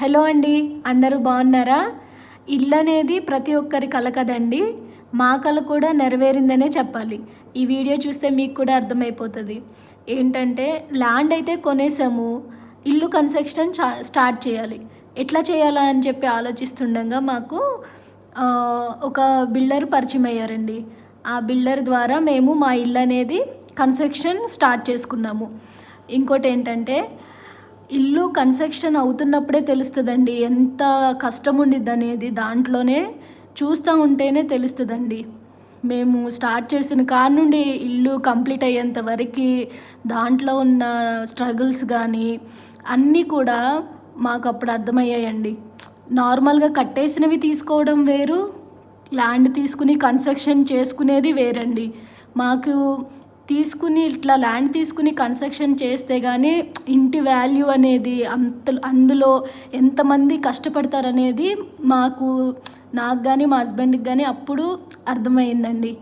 Hello అండి అందరూ బాగున్నారా? ఇల్లు అనేది ప్రతి ఒక్కరి కల కదండి. మా కల కూడా నెరవేరిందనే చెప్పాలి. ఈ వీడియో చూస్తే మీకు కూడా అర్థమైపోతుంది. ఏంటంటే ల్యాండ్ అయితే కొనేసాము ఇల్లు కన్స్ట్రక్షన్ స్టార్ట్ చేయాలి. ఎట్లా చేయాలా అని చెప్పి ఆలోచిస్తుండగా మాకు ఒక బిల్డర్ పరిచయం అయ్యారండి. ఆ బిల్డర్ ద్వారా మేము మా ఇల్లు అనేది కన్స్ట్రక్షన్ స్టార్ట్ చేసుకున్నాము. ఇంకోటి ఏంటంటే ఇల్లు కన్స్ట్రక్షన్ అవుతున్నప్పుడే తెలుస్తుందండి. ఎంత కష్టం ఉండిద్ది అనేది దాంట్లోనే చూస్తూ ఉంటేనే తెలుస్తుందండి. మేము స్టార్ట్ చేసిన కాడ నుండి ఇల్లు కంప్లీట్ అయ్యేంత వరకు దాంట్లో ఉన్న స్ట్రగుల్స్ కానీ అన్నీ కూడా మాకు అప్పుడు అర్థమయ్యాయండి. నార్మల్గా కట్టేసినవి తీసుకోవడం వేరు ల్యాండ్ తీసుకుని కన్స్ట్రక్షన్ చేసుకునేది వేరండి. మాకు తీసుకుని ఇట్లా ల్యాండ్ తీసుకుని కన్స్ట్రక్షన్ చేస్తే కానీ ఇంటి వాల్యూ అనేది అంత అందులో ఎంతమంది కష్టపడతారనేది మాకు నాకు కానీ మా హస్బెండ్కి కానీ అప్పుడు అర్థమైందండి.